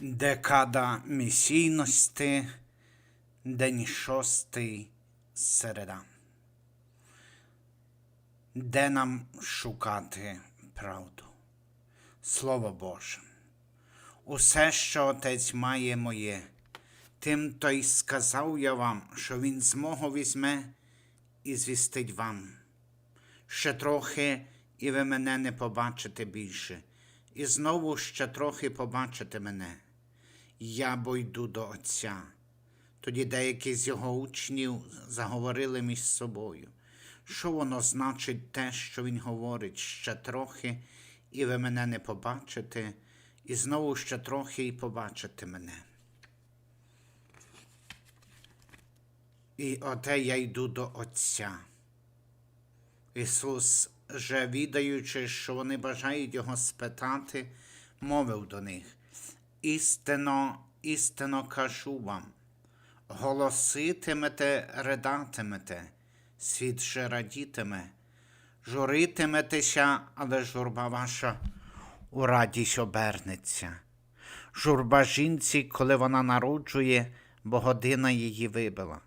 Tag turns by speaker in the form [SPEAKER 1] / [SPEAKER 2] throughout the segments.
[SPEAKER 1] Декада місійності, день шостий середа. Де нам шукати правду? Слово Боже. Усе, що Отець має моє, тим то й сказав я вам, що Він з мого візьме і звістить вам. Ще трохи, і ви мене не побачите більше, і знову ще трохи побачите мене. Я бо йду до Отця. Тоді деякі з його учнів заговорили між собою. Що воно значить те, що він говорить ще трохи, і ви мене не побачите, і знову ще трохи і побачите мене. І оте я йду до Отця. Ісус, же відаючи, що вони бажають його спитати, мовив до них. Істинно, істинно кажу вам, голоситимете, ридатимете, світ же радітиме, журитиметеся, але журба ваша у радість обернеться. Журба жінці, коли вона народжує, бо година її вибила,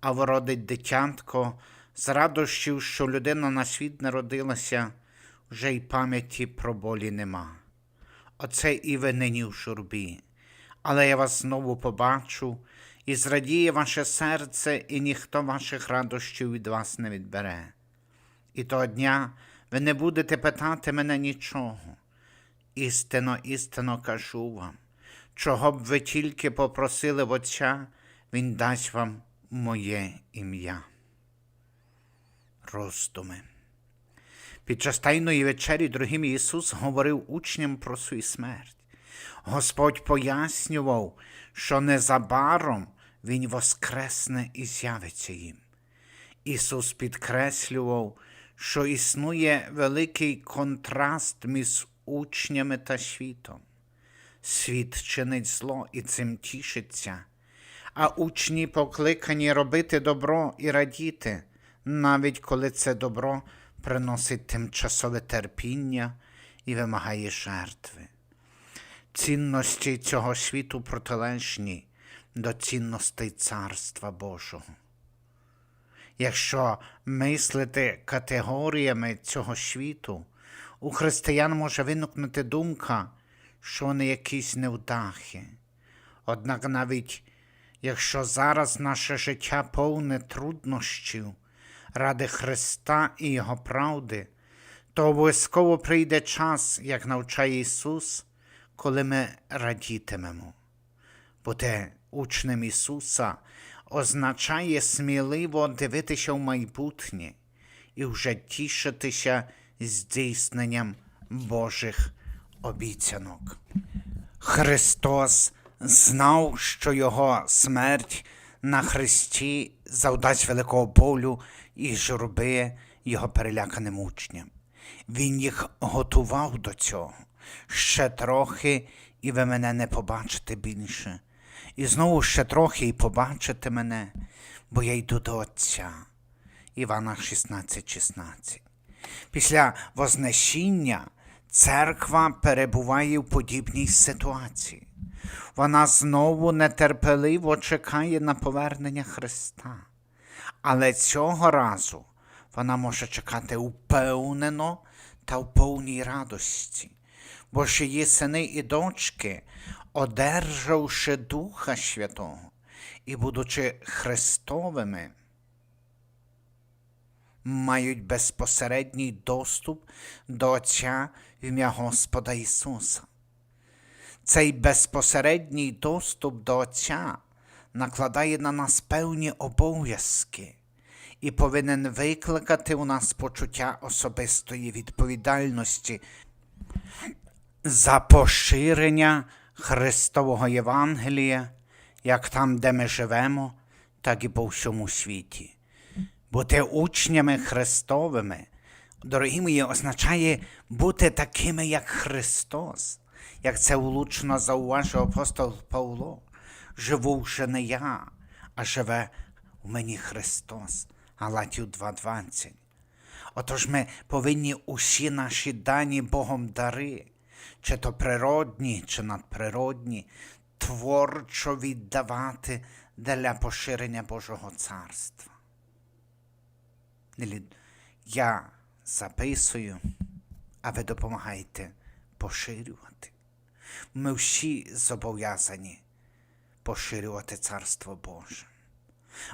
[SPEAKER 1] а вродить дитятко з радощів, що людина на світ народилася, вже й пам'яті про болі нема. Оце і ви нині в журбі, але я вас знову побачу, і зрадіє ваше серце, і ніхто ваших радощів від вас не відбере. І того дня ви не будете питати мене нічого. Істинно, істинно кажу вам, чого б ви тільки попросили в Отця, Він дасть вам моє ім'я. Роздуми. Під час Тайної вечері другим Ісус говорив учням про свою смерть. Господь пояснював, що незабаром Він воскресне і з'явиться їм. Ісус підкреслював, що існує великий контраст між учнями та світом. Світ чинить зло і цим тішиться, а учні покликані робити добро і радіти, навіть коли це добро приносить тимчасове терпіння і вимагає жертви. Цінності цього світу протилежні до цінностей Царства Божого. Якщо мислити категоріями цього світу, у християн може виникнути думка, що вони якісь невдахи. Однак навіть якщо зараз наше життя повне труднощів ради Христа і Його правди, то обов'язково прийде час, як навчає Ісус, коли ми радітимемо. Бути учнем Ісуса означає сміливо дивитися в майбутнє і вже тішитися здійсненням Божих обіцянок. Христос знав, що Його смерть на Христі завдасть великого болю і журби Його переляканим учням. Він їх готував до цього. Ще трохи, і ви мене не побачите більше. І знову ще трохи і побачите мене, бо я йду до Отця. Івана 16,16. 16. Після Вознесіння церква перебуває в подібній ситуації. Вона знову нетерпеливо чекає на повернення Христа. Але цього разу вона може чекати упевнено та в повній радості, бо ж її сини і дочки, одержавши Духа Святого і будучи Христовими, мають безпосередній доступ до Отця в ім'я Господа Ісуса. Цей безпосередній доступ до Отця накладає на нас певні обов'язки і повинен викликати у нас почуття особистої відповідальності за поширення Христового Євангелія, як там, де ми живемо, так і по всьому світі. Бути учнями Христовими, дорогі мої, означає бути такими, як Христос, як це влучно зауважив апостол Павло. Живу вже не я, а живе в мені Христос. Галатів 2.20. Отож ми повинні усі наші дані Богом дари чи то природні, чи надприродні, творчо віддавати для поширення Божого царства. Я записую, а ви допомагаєте поширювати. Ми всі зобов'язані поширювати Царство Боже.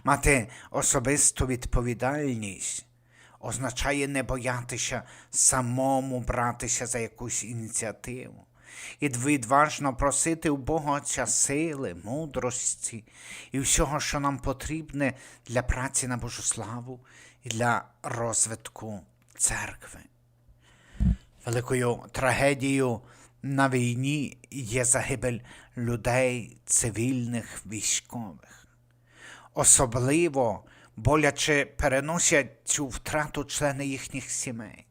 [SPEAKER 1] Мати особисту відповідальність означає не боятися самому братися за якусь ініціативу і відважно просити у Бога Отця сили, мудрості і всього, що нам потрібне для праці на Божу славу і для розвитку церкви. Великою трагедією на війні є загибель людей, цивільних, військових. Особливо боляче переносять цю втрату члени їхніх сімей,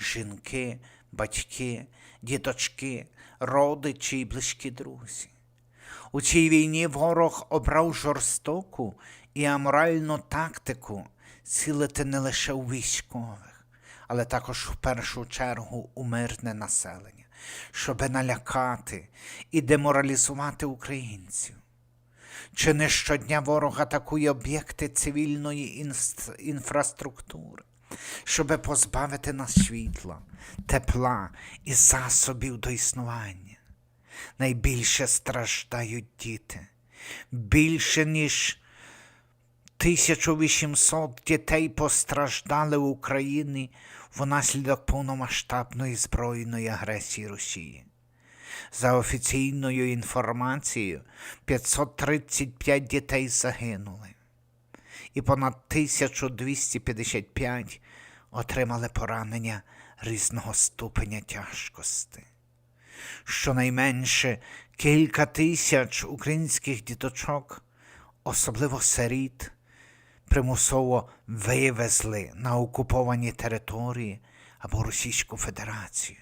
[SPEAKER 1] жінки, батьки, діточки, родичі і близькі друзі. У цій війні ворог обрав жорстоку і аморальну тактику цілити не лише у військових, але також в першу чергу у мирне населення, щоби налякати і деморалізувати українців. Чи не щодня ворог атакує об'єкти цивільної інфраструктури, щоби позбавити нас світла, тепла і засобів до існування? Найбільше страждають діти. Більше ніж 1800 дітей постраждали в Україні внаслідок повномасштабної збройної агресії Росії. За офіційною інформацією, 535 дітей загинули, і понад 1255 отримали поранення різного ступеня тяжкості. Щонайменше кілька тисяч українських діточок, особливо сиріт, примусово вивезли на окуповані території або Російську Федерацію.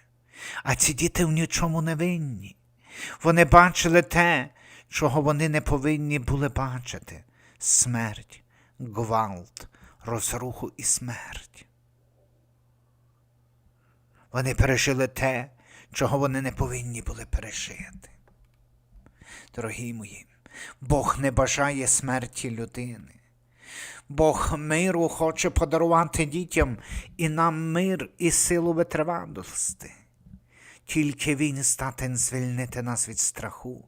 [SPEAKER 1] А ці діти в нічому не винні. Вони бачили те, чого вони не повинні були бачити смерть, гвалт, розруху і смерть. Вони пережили те, чого вони не повинні були пережити. Дорогі мої, Бог не бажає смерті людини. Бог миру хоче подарувати дітям і нам мир і силу витривалости. Тільки Він здатен звільнити нас від страху,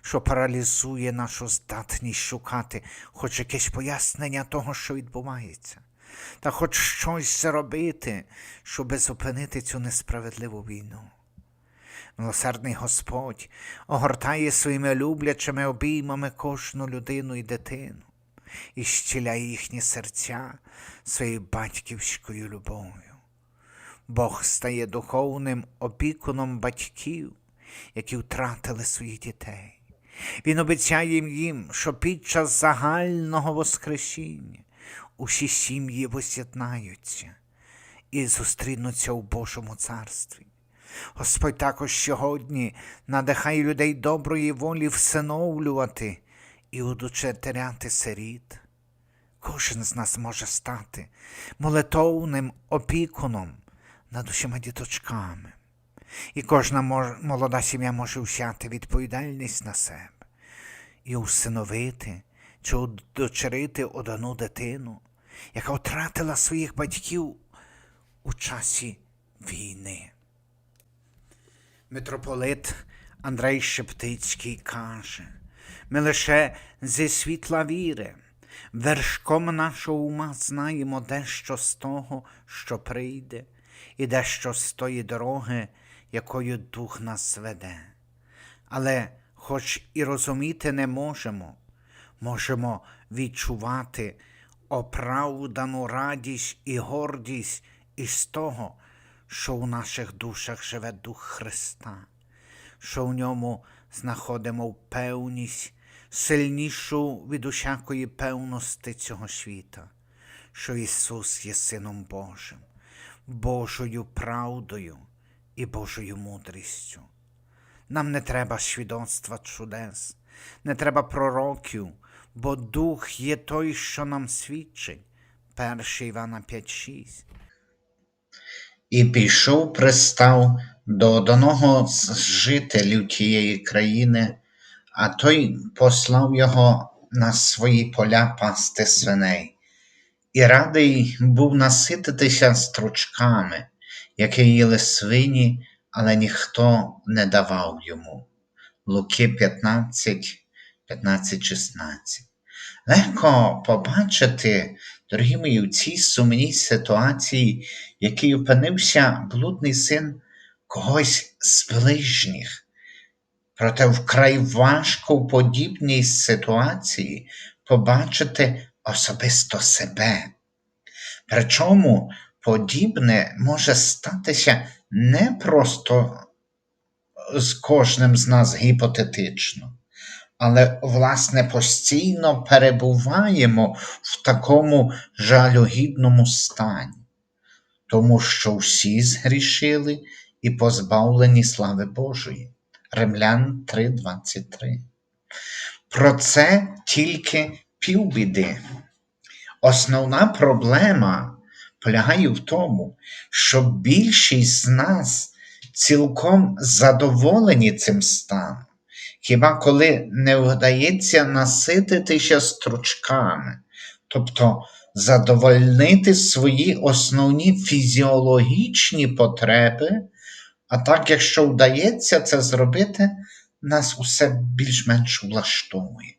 [SPEAKER 1] що паралізує нашу здатність шукати хоч якесь пояснення того, що відбувається, та хоч щось зробити, щоби зупинити цю несправедливу війну. Милосердний Господь огортає своїми люблячими обіймами кожну людину і дитину і щіляє їхні серця своєю батьківською любов'ю. Бог стає духовним опікуном батьків, які втратили своїх дітей. Він обіцяє їм, що під час загального воскресіння усі сім'ї воз'єднаються і зустрінуться у Божому царстві. Господь також сьогодні надихає людей доброї волі всиновлювати і удочеряти сиріт. Кожен з нас може стати молитовним опікуном над усіма діточками. І кожна молода сім'я може взяти відповідальність на себе і усиновити чи удочерити одну дитину, яка втратила своїх батьків у часі війни. Митрополит Андрей Шептицький каже, ми лише зі світла віри, вершком нашого ума знаємо дещо з того, що прийде, і дещо з тої дороги, якою дух нас веде. Але, хоч і розуміти не можемо, можемо відчувати оправдану радість і гордість із того, що у наших душах живе Дух Христа, що в ньому знаходимо впевність, сильнішу від усякої певності цього світа, що Ісус є Сином Божим, Божою правдою і Божою мудрістю. Нам не треба свідоцтва чудес, не треба пророків, бо Дух є той, що нам свідчить. 1 Івана 5.6. І пішов, пристав до одного з жителів тієї країни, а той послав його на свої поля пасти свиней. І радий був насититися стручками, які їли свині, але ніхто не давав йому. Луки 15, 15, 16. Легко побачити, дорогі мої, в цій сумній ситуації, в якій опинився блудний син когось з ближніх. Проте вкрай важко в подібній ситуації побачити особисто себе. Причому подібне може статися не просто з кожним з нас гіпотетично, але, власне, постійно перебуваємо в такому жалюгідному стані, тому що всі згрішили і позбавлені слави Божої. Римлян 3:23. Про це тільки півбіди. Основна проблема полягає в тому, що більшість з нас цілком задоволені цим станом, хіба коли не вдається насититися стручками, тобто задовольнити свої основні фізіологічні потреби, а так, якщо вдається це зробити, нас усе більш-менш влаштовує.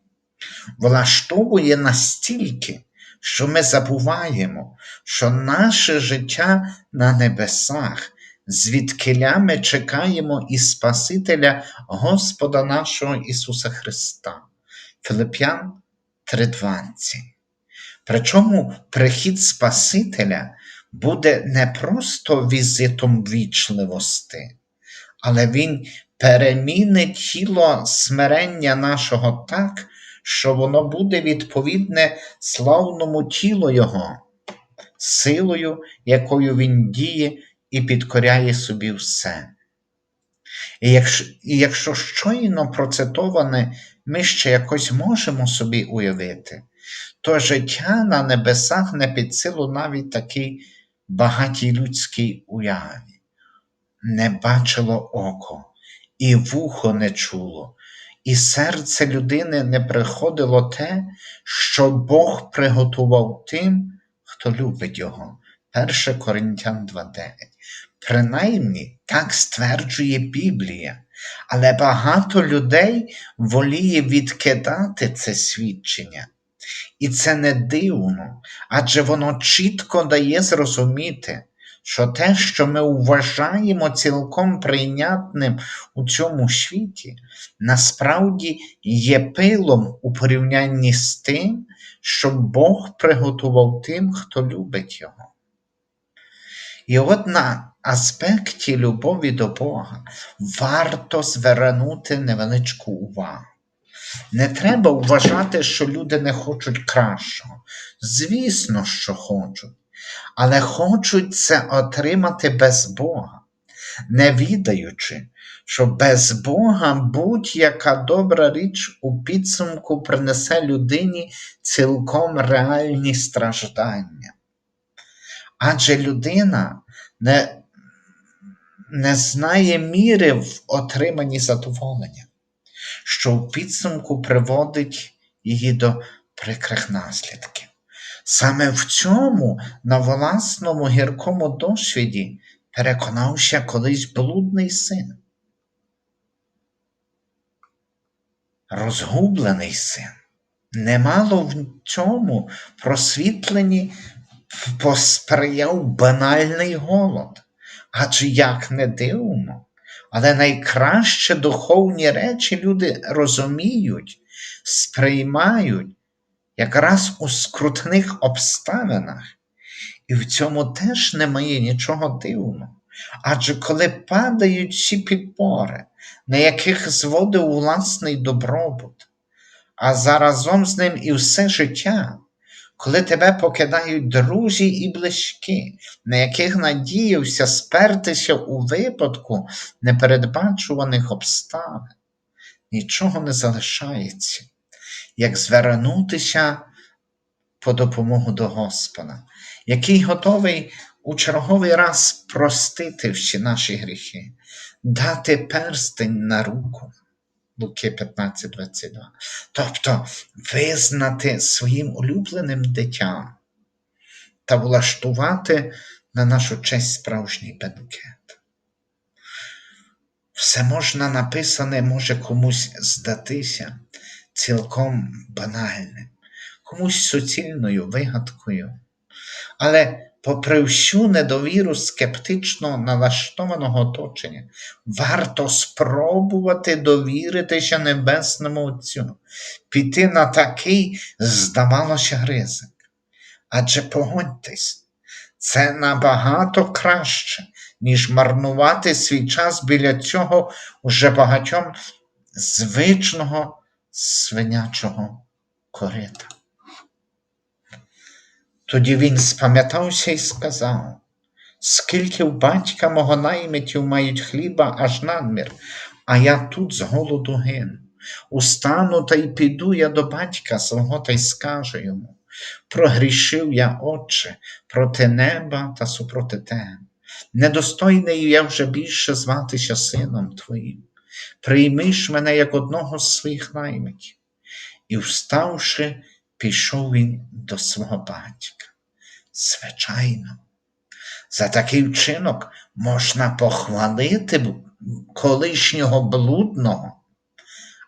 [SPEAKER 1] Влаштовує настільки, що ми забуваємо, що наше життя на небесах, звідкиля ми чекаємо і Спасителя Господа нашого Ісуса Христа. Филип'ян 3:20. Причому прихід Спасителя буде не просто візитом вічливості, але Він перемінить тіло смирення нашого так, що воно буде відповідне славному тілу Його, силою, якою Він діє і підкоряє собі все. І якщо, і якщо щойно процитоване ми ще якось можемо собі уявити, то життя на небесах не під силу навіть такій багатій людській уяві. Не бачило око, і вухо не чуло, і серце людини не приходило те, що Бог приготував тим, хто любить Його. 1 Коринтян 2.9. Принаймні, так стверджує Біблія, але багато людей воліє відкидати це свідчення. І це не дивно, адже воно чітко дає зрозуміти, що те, що ми вважаємо цілком прийнятним у цьому світі, насправді є пилом у порівнянні з тим, що Бог приготував тим, хто любить Його. І от на аспекті любові до Бога варто звернути невеличку увагу. Не треба вважати, що люди не хочуть кращого. Звісно, що хочуть, але хочуть це отримати без Бога, не відаючи, що без Бога будь-яка добра річ у підсумку принесе людині цілком реальні страждання. Адже людина не, не знає міри в отриманні задоволення що в підсумку приводить її до прикрих наслідків. Саме в цьому на власному гіркому досвіді переконався колись блудний син. Розгублений син. Немало в цьому просвітленні посприяв банальний голод. Адже як не дивно, але найкраще духовні речі люди розуміють, сприймають якраз у скрутних обставинах. І в цьому теж немає нічого дивного. Адже коли падають всі підпори, на яких зводив власний добробут, а заразом з ним і все життя, коли тебе покидають друзі і близькі, на яких надіявся спертися у випадку непередбачуваних обставин, нічого не залишається, як звернутися по допомогу до Господа, який готовий у черговий раз простити всі наші гріхи, дати перстень на руку. Луки 15:22. Тобто визнати своїм улюбленим дитям та влаштувати на нашу честь справжній бенкет. Все можна написане може комусь здатися цілком банальним, комусь суцільною вигадкою. Але попри всю недовіру скептично налаштованого оточення, варто спробувати довіритися Небесному Отцю, піти на такий, здавалося, ризик. Адже погодьтесь, це набагато краще, ніж марнувати свій час біля цього уже багатьом звичного свинячого корита. Тоді він спам'ятався і сказав, скільки в батька мого наймитів мають хліба аж надмір, а я тут з голоду гину. Устану та й піду я до батька свого та й скажу йому. Прогрішив я, Отче, проти неба та супроти тебе. Недостойний я вже більше зватися сином твоїм. Приймиш мене як одного з своїх наймитів. І, вставши, пішов він до свого батька. Звичайно, за такий вчинок можна похвалити колишнього блудного,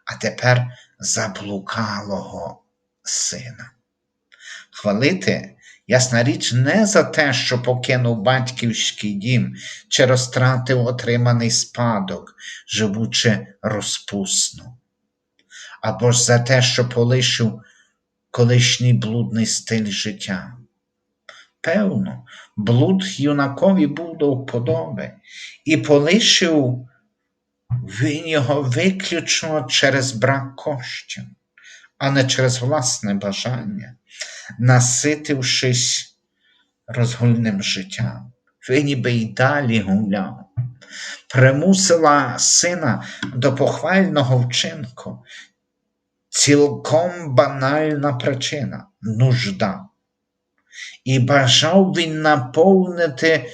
[SPEAKER 1] а тепер заблукалого сина. Хвалити, ясна річ, не за те, що покинув батьківський дім чи розтратив отриманий спадок, живучи розпусно, або ж за те, що полишив колишній блудний стиль життя. Певно, блуд юнакові був до вподоби, і полишив він його виключно через брак коштів, а не через власне бажання, наситившись розгульним життям. Він ніби й далі гуляв, примусила сина до похвального вчинку, цілком банальна причина нужда. І бажав він наповнити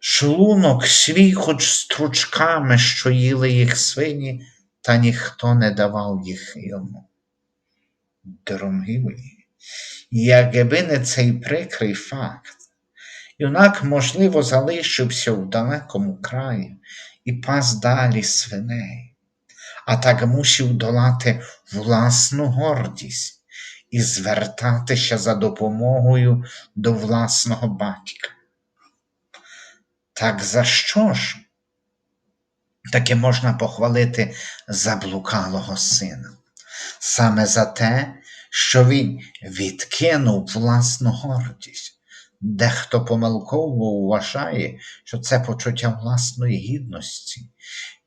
[SPEAKER 1] шлунок свій хоч стручками, що їли їх свині, та ніхто не давав їх йому. Дорогі мої, якби не цей прикрий факт, юнак, можливо, залишився в далекому краї і пас далі свиней, а так мусив долати власну гордість і звертатися за допомогою до власного батька. Так за що ж? Таке можна похвалити заблукалого сина, саме за те, що він відкинув власну гордість. Дехто помилково вважає, що це почуття власної гідності,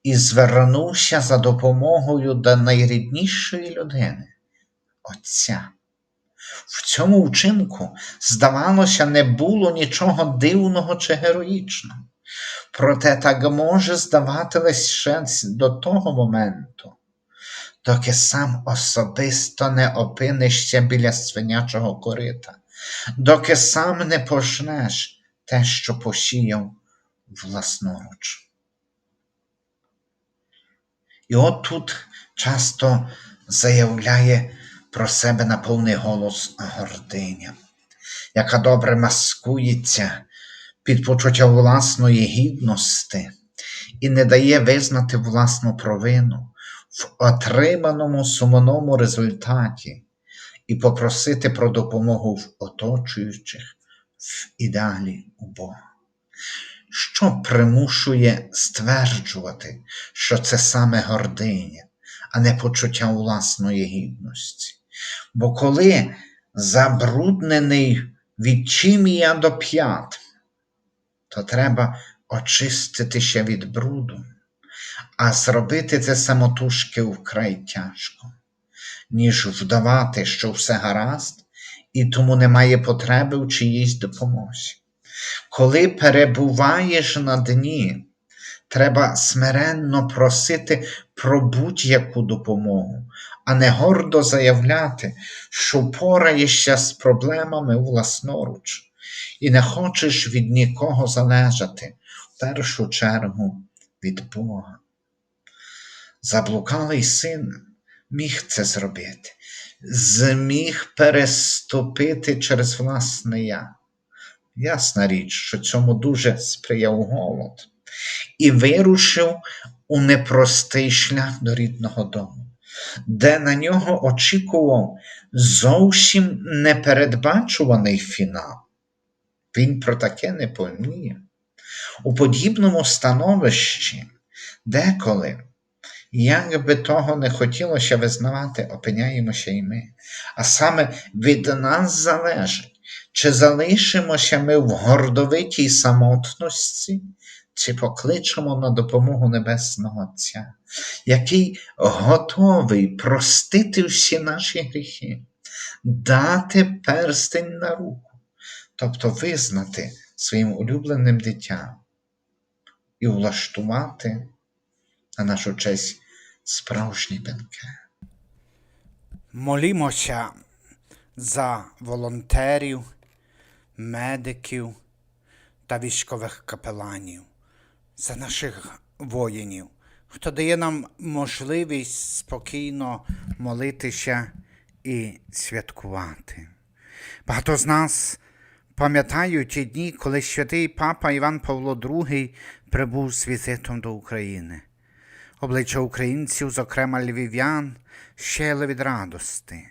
[SPEAKER 1] і звернувся за допомогою до найріднішої людини Отця. В цьому вчинку, здавалося, не було нічого дивного чи героїчного. Проте так може здавати лише до того моменту, доки сам особисто не опинишся біля свинячого корита, доки сам не пожнеш те, що посіяв власноруч. І от тут часто заявляє про себе на повний голос гординя, яка добре маскується під почуття власної гідності і не дає визнати власну провину в отриманому сумному результаті і попросити про допомогу в оточуючих в ідеалі у Бога. Що примушує стверджувати, що це саме гординя, а не почуття власної гідності? Бо коли забруднений від відчимія до п'ят, то треба очиститися від бруду, а зробити це самотужки вкрай тяжко, ніж вдавати, що все гаразд, і тому немає потреби в чиїсь допомозі. Коли перебуваєш на дні, треба смиренно просити про будь-яку допомогу, а не гордо заявляти, що впораєшся з проблемами власноруч, і не хочеш від нікого залежати, в першу чергу від Бога. Заблукалий син міг це зробити, зміг переступити через власне я. Ясна річ, що цьому дуже сприяв голод, і вирушив у непростий шлях до рідного дому, де на нього очікував зовсім непередбачуваний фінал. Він про таке не помніє. У подібному становищі деколи, як би того не хотілося визнавати, опиняємося і ми. А саме від нас залежить, чи залишимося ми в гордовитій самотності, чи покличемо на допомогу Небесного Отця, який готовий простити всі наші гріхи, дати перстень на руку, тобто визнати своїм улюбленим дитям і влаштувати на нашу честь справжній бенкет. Молімося за волонтерів, медиків та військових капеланів, за наших воїнів, хто дає нам можливість спокійно молитися і святкувати. Багато з нас пам'ятають ті дні, коли святий папа Іван Павло II прибув з візитом до України. Обличчя українців, зокрема львів'ян, щели від радости.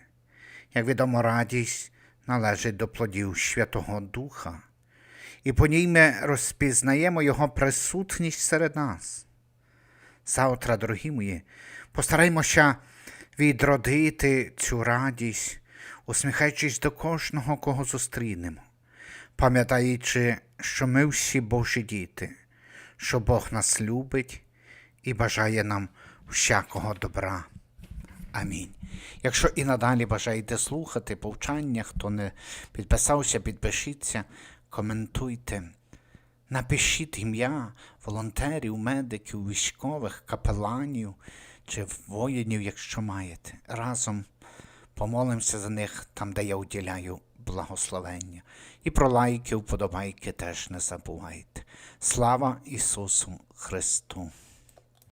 [SPEAKER 1] Як відомо, радість належить до плодів Святого Духа, і по ній ми розпізнаємо Його присутність серед нас. Завтра, дорогі мої, постараймося відродити цю радість, усміхаючись до кожного, кого зустрінемо, пам'ятаючи, що ми всі Божі діти, що Бог нас любить і бажає нам всякого добра. Амінь. Якщо і надалі бажаєте слухати повчання, хто не підписався, підпишіться, коментуйте. Напишіть ім'я волонтерів, медиків, військових, капеланів чи воїнів, якщо маєте. Разом помолимося за них там, де я уділяю благословення. І про лайки, вподобайки теж не забувайте. Слава Ісусу Христу!